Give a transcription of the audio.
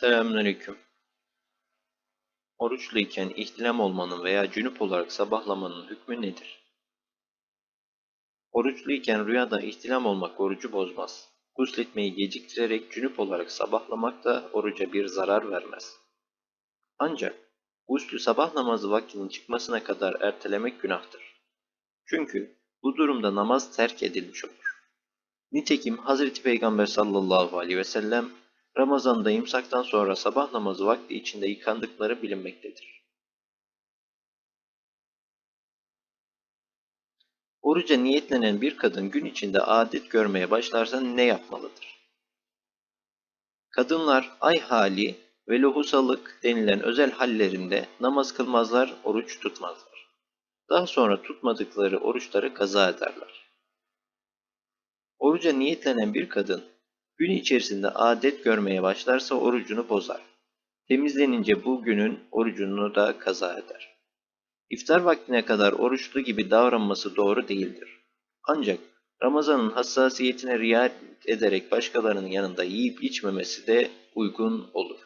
Selamünaleyküm. Oruçluyken ihtilam olmanın veya cünüp olarak sabahlamanın hükmü nedir? Oruçluyken rüyada ihtilam olmak orucu bozmaz. Gusletmeyi geciktirerek cünüp olarak sabahlamak da oruca bir zarar vermez. Ancak guslü sabah namazı vaktinin çıkmasına kadar ertelemek günahtır. Çünkü bu durumda namaz terk edilmiş olur. Nitekim Hazreti Peygamber sallallahu aleyhi ve sellem Ramazan'da imsaktan sonra sabah namazı vakti içinde yıkandıkları bilinmektedir. Oruca niyetlenen bir kadın gün içinde adet görmeye başlarsa ne yapmalıdır? Kadınlar ay hali ve lohusalık denilen özel hallerinde namaz kılmazlar, oruç tutmazlar. Daha sonra tutmadıkları oruçları kaza ederler. Oruca niyetlenen bir kadın gün içerisinde adet görmeye başlarsa orucunu bozar. Temizlenince bu günün orucunu da kaza eder. İftar vaktine kadar oruçlu gibi davranması doğru değildir. Ancak Ramazan'ın hassasiyetine riayet ederek başkalarının yanında yiyip içmemesi de uygun olur.